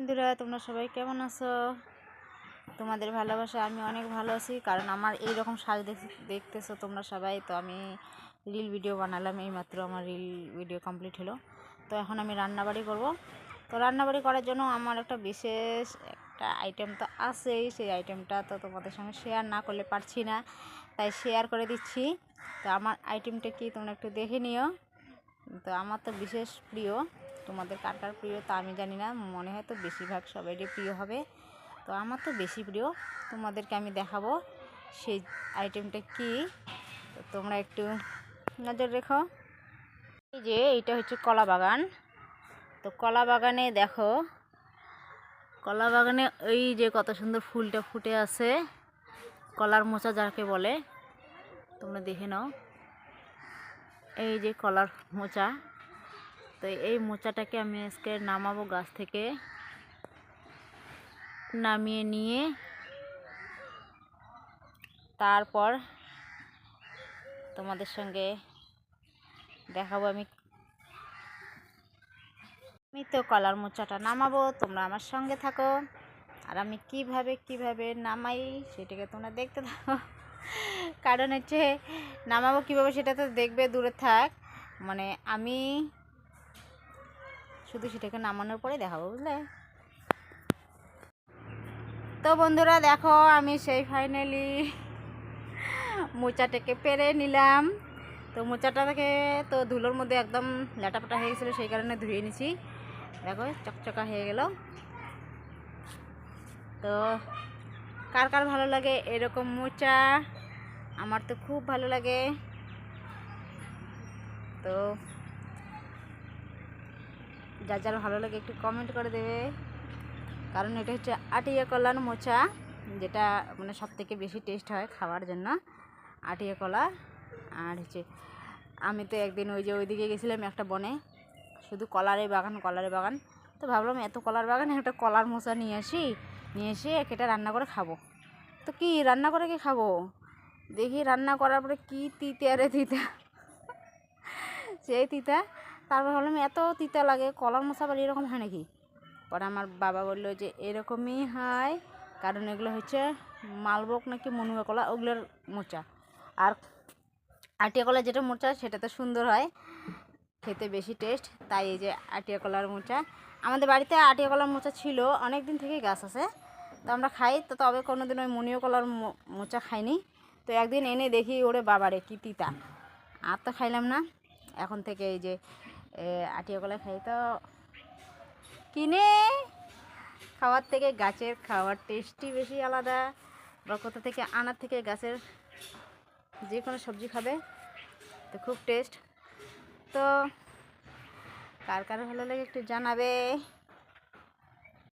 বন্ধুরা, তোমরা সবাই কেমন আছো? তোমাদের ভালোবাসা, আমি অনেক ভালো আছি, কারণ আমার এই রকম সাজ দেখ- দেখতেছো তোমরা সবাই। তো আমি রিল ভিডিও বানালাম, এইমাত্র আমার রিল ভিডিও কমপ্লিট হলো। তো এখন আমি রান্নাবাড়ি করব। তো রান্নাবাড়ি করার জন্য আমার একটা বিশেষ একটা আইটেম তো আছেই, সেই আইটেমটা তো তোমাদের সঙ্গে শেয়ার না করলে পারছি না। তাই শেয়ার করে দিচ্ছি। তো আমার আইটেমটা কি তোমরা একটু দেখে নিও। তো আমার তো বিশেষ প্রিয়, তোমাদের কার কার প্রিয় তা আমি জানি না, মনে হয় তো বেশিরভাগ সবাইরই প্রিয় হবে। তো আমার তো বেশি প্রিয়, তোমাদেরকে আমি দেখাবো সেই আইটেমটা কি। তো তোমরা একটু নজর রেখো। এই যে এইটা হচ্ছে কলা বাগান। তো কলা বাগানে দেখো, কলা বাগানে ওই যে কত সুন্দর ফুলটা ফুটে আছে, কলার মোচা যাকে বলে, তোমরা দেখে নাও। এই যে কলার মোচা। তো এই মোচাটাকে আমি আজকে নামাবো গাছ থেকে। নামিয়ে নিয়ে তারপর তোমাদের সঙ্গে দেখাবো আমি। আমি তো কলার মোচাটা নামাবো, তোমরা আমার সঙ্গে থাকো। আর আমি কীভাবে কীভাবে নামাই সেটাকে তোমরা দেখতে থাকো। কারণ হচ্ছে, নামাবো কীভাবে সেটা তো দেখবে, দূরে থাক। মানে আমি শুধু সেটাকে নামানোর পরে দেখাবো, বুঝলে? তো বন্ধুরা, দেখো, আমি সেই ফাইনালি মোচাটাকে পেরে নিলাম। তো মোচাটা থেকে তো ধুলোর মধ্যে একদম ল্যাটাপাটা হয়ে গেছিল, সেই কারণে ধুয়ে নিছি। দেখো, চকচকা হয়ে গেল। তো কার কার ভালো লাগে? এরকম মোচা আমার তো খুব ভালো লাগে। তো যার যার ভালো লাগে একটু কমেন্ট করে দেবে। কারণ এটা হচ্ছে আটিয়া কলার মোচা, যেটা মানে সব থেকে বেশি টেস্ট হয় খাওয়ার জন্য, আটিয়া কলা। আর হচ্ছে আমি তো একদিন ওই যে ওইদিকে গেছিলাম একটা বনে, শুধু কলারের বাগান কলারের বাগান। তো ভাবলাম এত কলার বাগানে একটা কলার মোচা নিয়ে আসি নিয়ে এসে কেটে রান্না করে খাব। তো কি রান্না করে কি খাব? দেখি রান্না করার পরে কী তিতা, আরে তিতা। সেই তিতা। তারপর ভাবলাম এত তিতা লাগে, কলার মশা আবার এরকম হয় নাকি? পরে আমার বাবা বলল যে এরকমই হয়, কারণ এগুলো হচ্ছে মালভোগ নাকি মনুয়া কলা, ওগুলোর মোচা। আর আটিয়া কলা যেটা মোচা সেটা তো সুন্দর হয়, খেতে বেশি টেস্ট তাই এই যে আটিয়া কলার মোচা। আমাদের বাড়িতে আটিয়া কলার মোচা ছিল অনেক দিন থেকেই গাছ আছে। তো আমরা খাই, তো তবে কোনো দিন ওই মনিও কলার মোচা খাইনি। তো একদিন এনে দেখি ওরে বাবারে, কি তিতা। আর তো খাইলাম না। এখন থেকে এই যে আটিয়া কলা খাই। তো কিনে, খাওয়ার থেকে গাছের খাওয়ার টেস্টই বেশি আলাদা, বা কোথা থেকে আনার থেকে গাছের যে কোনো সবজি খাবে, তো খুব টেস্ট। তো কার কার ভালো লাগে একটু জানাবে।